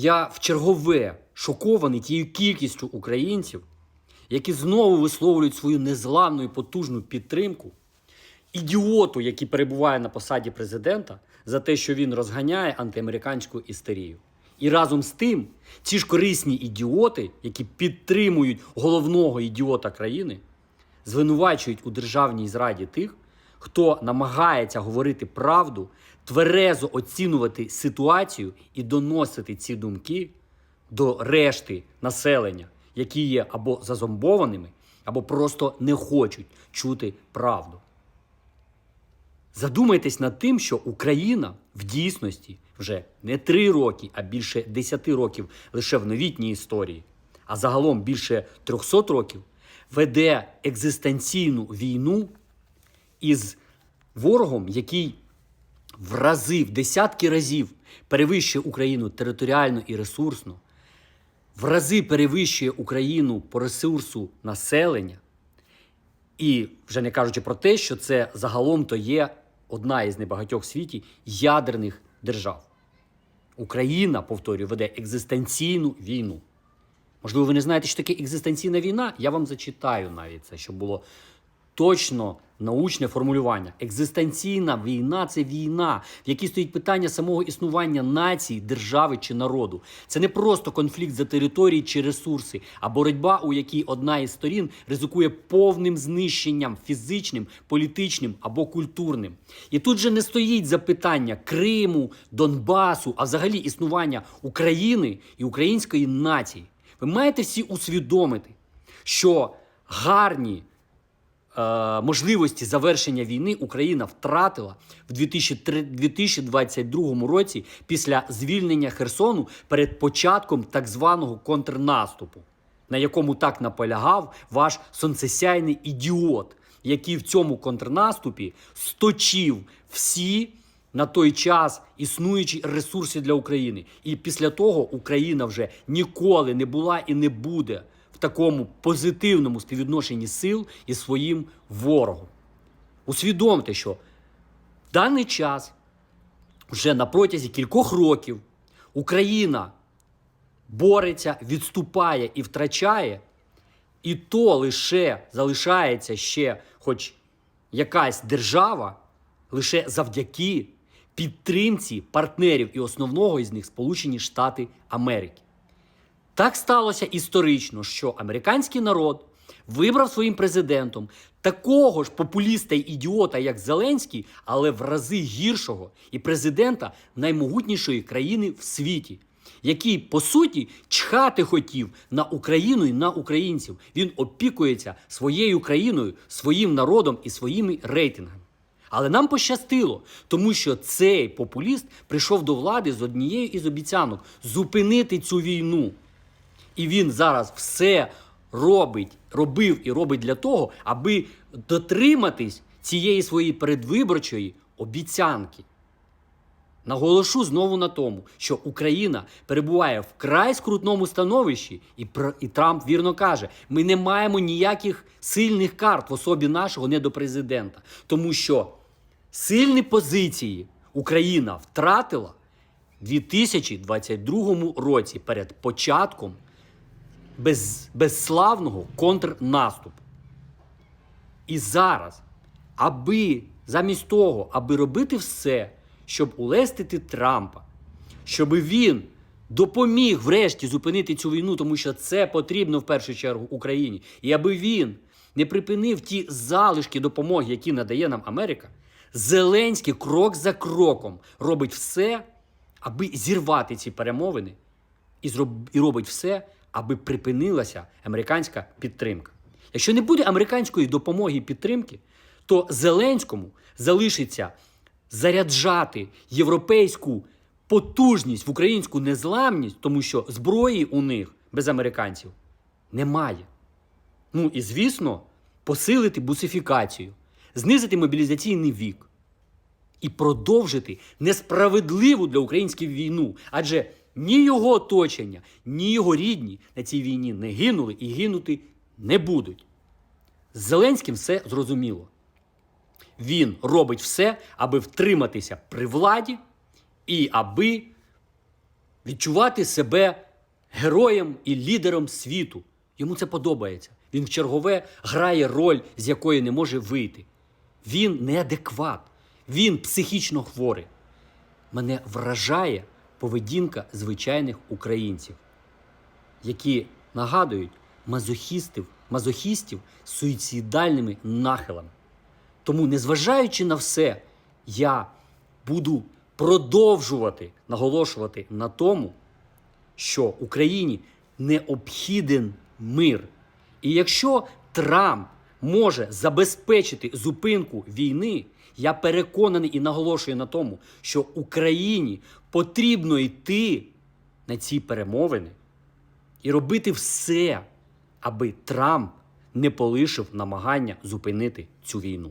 Я в чергове шокований тією кількістю українців, які знову висловлюють свою незламну і потужну підтримку ідіоту, який перебуває на посаді президента, за те, що він розганяє антиамериканську істерію. І разом з тим, ці ж корисні ідіоти, які підтримують головного ідіота країни, звинувачують у державній зраді тих, хто намагається говорити правду, тверезо оцінювати ситуацію і доносити ці думки до решти населення, які є або зазомбованими, або просто не хочуть чути правду. Задумайтесь над тим, що Україна в дійсності вже не три роки, а більше десяти років лише в новітній історії, а загалом більше 300 років веде екзистенційну війну із ворогом, який в рази, в десятки разів перевищує Україну територіально і ресурсно, в рази перевищує Україну по ресурсу населення. І вже не кажучи про те, що це загалом то є одна із небагатьох в світі ядерних держав. Україна, повторюю, веде екзистенційну війну. Можливо, ви не знаєте, що таке екзистенційна війна? Я вам зачитаю навіть це, щоб було точно научне формулювання. Екзистенційна війна це війна, в якій стоїть питання самого існування нації, держави чи народу. Це не просто конфлікт за території чи ресурси, а боротьба, у якій одна із сторін ризикує повним знищенням фізичним, політичним або культурним. І тут же не стоїть запитання Криму, Донбасу, а взагалі існування України і української нації. Ви маєте всі усвідомити, що гарні можливості завершення війни Україна втратила в 2022 році після звільнення Херсону перед початком так званого контрнаступу, на якому так наполягав ваш сонцесяйний ідіот, який в цьому контрнаступі сточив всі. На той час існуючі ресурси для України. І після того Україна вже ніколи не була і не буде в такому позитивному співвідношенні сил із своїм ворогом. Усвідомте, що в даний час, вже на протязі кількох років, Україна бореться, відступає і втрачає, і то лише залишається ще хоч якась держава, лише завдяки підтримці партнерів і основного із них Сполучені Штати Америки. Так сталося історично, що американський народ вибрав своїм президентом такого ж популіста й ідіота, як Зеленський, але в рази гіршого і президента наймогутнішої країни в світі, який, по суті, чхати хотів на Україну і на українців. Він опікується своєю країною, своїм народом і своїми рейтингами. Але нам пощастило, тому що цей популіст прийшов до влади з однією із обіцянок зупинити цю війну. І він зараз все робить, робив і робить для того, аби дотриматись цієї своєї передвиборчої обіцянки. Наголошу знову на тому, що Україна перебуває в край скрутному становищі, і, і Трамп вірно каже: ми не маємо ніяких сильних карт в особі нашого недопрезидента, тому що сильні позиції Україна втратила в 2022 році перед початком без, безславного контрнаступу. І зараз, аби замість того, аби робити все, щоб улестити Трампа, щоб він допоміг врешті зупинити цю війну, тому що це потрібно в першу чергу Україні, і аби він не припинив ті залишки допомоги, які надає нам Америка, Зеленський крок за кроком робить все, аби зірвати ці перемовини і, зроб... і робить все, аби припинилася американська підтримка. Якщо не буде американської допомоги і підтримки, то Зеленському залишиться заряджати європейську потужність в українську незламність, тому що зброї у них без американців немає. Ну і звісно, посилити бусифікацію, знизити мобілізаційний вік і продовжити несправедливу для українських війну. Адже ні його оточення, ні його рідні на цій війні не гинули і гинути не будуть. З Зеленським все зрозуміло. Він робить все, аби втриматися при владі і аби відчувати себе героєм і лідером світу. Йому це подобається. Він в чергове грає роль, з якої не може вийти. Він неадекват, він психічно хворий. Мене вражає поведінка звичайних українців, які нагадують мазохістів, мазохістів з суїцидальними нахилами. Тому, незважаючи на все, я буду продовжувати наголошувати на тому, що Україні необхіден мир. І якщо Трамп може забезпечити зупинку війни, я переконаний і наголошую на тому, що Україні потрібно йти на ці перемовини і робити все, аби Трамп не полишив намагання зупинити цю війну.